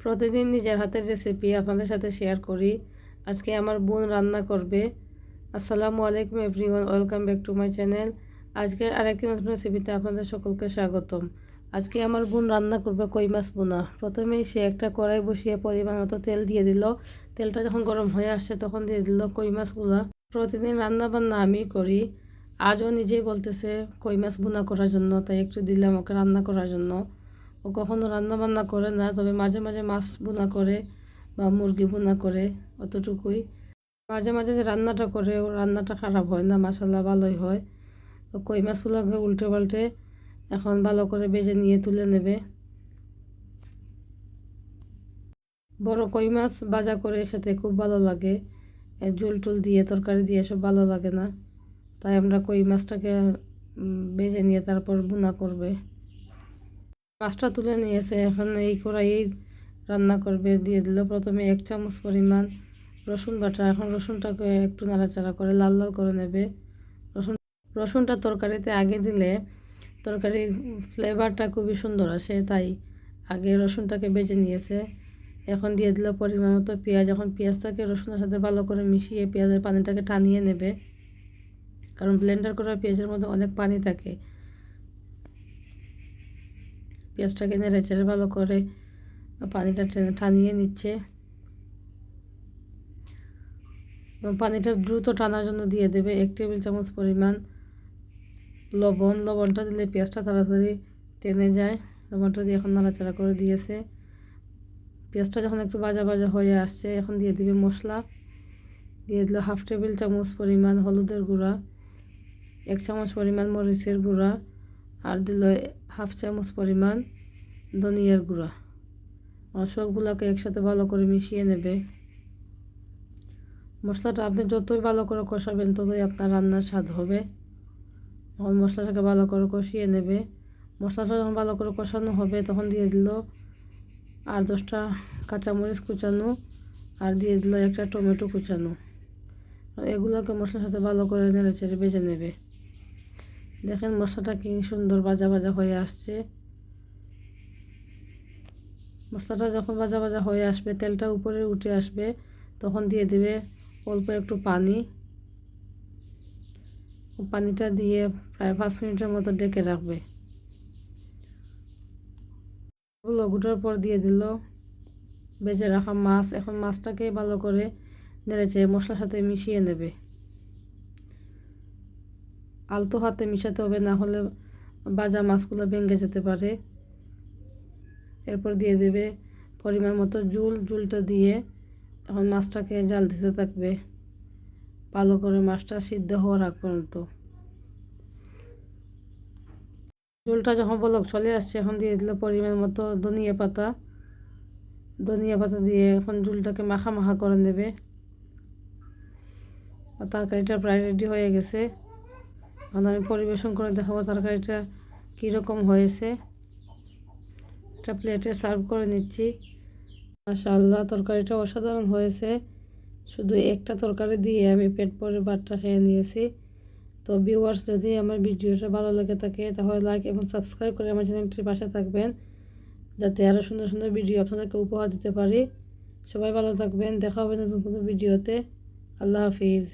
প্রতিদিন নিজের হাতের রেসিপি আপনাদের সাথে শেয়ার করি। আজকে আমার বোন রান্না করবে। আসসালামু আলাইকুম everyone welcome back to my channel আজকের আরেকটি নতুন রেসিপিতে আপনাদের সকলকে স্বাগতম। আজকে আমার বোন রান্না করবে কই মাছ বোনা। প্রথমেই সে একটা কড়াই বসিয়ে পরিমাণ মতো তেল দিয়ে দিল। তেলটা যখন গরম হয়ে আসছে তখন দিয়ে দিল কই মাছগুলা। প্রতিদিন রান্না বান্না আমি করি। আজও নিজেই বলতেছে কই মাছ বোনা করার জন্য, তাই একটু দিলাম ওকে রান্না করার জন্য। ও কখনো রান্নাবান্না করে না, তবে মাঝে মাঝে মাছ বোনা করে বা মুরগি বোনা করে অতটুকুই। মাঝে মাঝে যে রান্নাটা করে, ও রান্নাটা খারাপ হয় না মশালা ভালোই হয়। তো কই মাছগুলোকে উল্টে পাল্টে এখন ভালো করে বেজে নিয়ে তুলে নেবে। বড় কই মাছ ভাজা করে খেতে খুব ভালো লাগে। ঝোল টুল দিয়ে, তরকারি দিয়ে সব ভালো লাগে না। তাই আমরা কই মাছটাকে বেজে নিয়ে তারপর বোনা করবে। মাছটা তুলে নিয়েছে, এখন এই কড়াই রান্না করবে। দিয়ে দিল প্রথমে এক চামচ পরিমাণ রসুন বাটা। এখন রসুনটাকে একটু নাড়াচাড়া করে লাল লাল করে নেবে। রসুন, রসুনটা তরকারিতে আগে দিলে তরকারির ফ্লেভারটা খুবই সুন্দর আসে, তাই আগে রসুনটাকে বেজে নিয়েছে। এখন দিয়ে দিল পরিমাণ মতো পেঁয়াজ। এখন পেঁয়াজটাকে রসুনের সাথে ভালো করে মিশিয়ে পেঁয়াজের পানিটাকে টানিয়ে নেবে। কারণ ব্লেন্ডার করা পেঁয়াজের মধ্যে অনেক পানি থাকে। পেঁয়াজটাকে নেড়ে চেড়ে ভালো করে পানিটা টানিয়ে নিচ্ছে। পানিটা দ্রুত টানার জন্য দিয়ে দেবে এক টেবিল চামচ পরিমাণ লবণ। লবণটা দিলে পেঁয়াজটা তাড়াতাড়ি টেনে যায়। লবণটা দিয়ে এখন নাড়াচাড়া করে দিয়েছে। পেঁয়াজটা যখন একটু বাজা বাজা হয়ে আসছে, এখন দিয়ে দিবে মশলা। দিয়ে দিল হাফ টেবিল চামচ পরিমাণ হলুদের গুঁড়া, এক চামচ পরিমাণ মরিচের গুঁড়া, আর দিল হাফ চামচ পরিমাণ ধনিয়ার গুঁড়া। আর সবগুলোকে একসাথে ভালো করে মিশিয়ে নেবে। মশলাটা আপনি যতই ভালো করে কষাবেন, ততই আপনার রান্নার স্বাদ হবে। তখন মশলাটাকে ভালো করে কষিয়ে নেবে। মশলাটা যখন ভালো করে কষানো হবে, তখন দিয়ে দিল আর দশটা কাঁচামরিচ কুচানো আর দিয়ে দিল একটা টমেটো কুচানো। এগুলোকে মশলার সাথে ভালো করে নেড়ে চেড়ে বেজে নেবে। দেখেন মশলাটা কি সুন্দর ভাজা ভাজা হয়ে আসছে। মশলাটা যখন ভাজা ভাজা হয়ে আসবে, তেলটা উপরে উঠে আসবে, তখন দিয়ে দেবে অল্প একটু পানি। পানিটা দিয়ে প্রায় পাঁচ মিনিটের মতো ডেকে রাখবে। গুটার পর দিয়ে দিল। বেজে রাখা মাছ, এখন মাছটাকে ভালো করে নেড়েছে মশলার সাথে মিশিয়ে নেবে। আলতো হাতে মিশাতে হবে, না হলে বাজা মাছগুলো ভেঙে যেতে পারে। এরপর দিয়ে দেবে পরিমাণ মতো জুল। জুলটা দিয়ে এখন মাছটাকে জাল দিতে থাকবে। ভালো করে মাছটা সিদ্ধ হওয়ার আগ পর্যন্ত। ঝোলটা যখন বলক চলে আসছে, এখন দিয়ে দিল পরিমাণ মতো ধনিয়া পাতা। ধনিয়া পাতা দিয়ে এখন জুলটাকে মাখা মাখা করে নেবে। তরকারিটা প্রায় রেডি হয়ে গেছে। আমি পরিবেশন করে দেখাবো তরকারিটা কীরকম হয়েছে। একটা প্লেটে সার্ভ করে নিচ্ছি। মাশাআল্লাহ, তরকারিটা অসাধারণ হয়েছে। শুধু একটা তরকারি দিয়ে আমি পেট পরে ভাতটা খেয়ে নিয়েছি। তো ভিউয়ার্স যদি আমার ভিডিওটা ভালো লেগে থাকে, তাহলে লাইক এবং সাবস্ক্রাইব করে আমার চ্যানেলটির পাশে থাকবেন। যাতে আরও সুন্দর সুন্দর ভিডিও আপনাদেরকে উপহার দিতে পারি। সবাই ভালো থাকবেন, দেখা হবে নতুন কোনো ভিডিওতে আল্লাহ হাফিজ।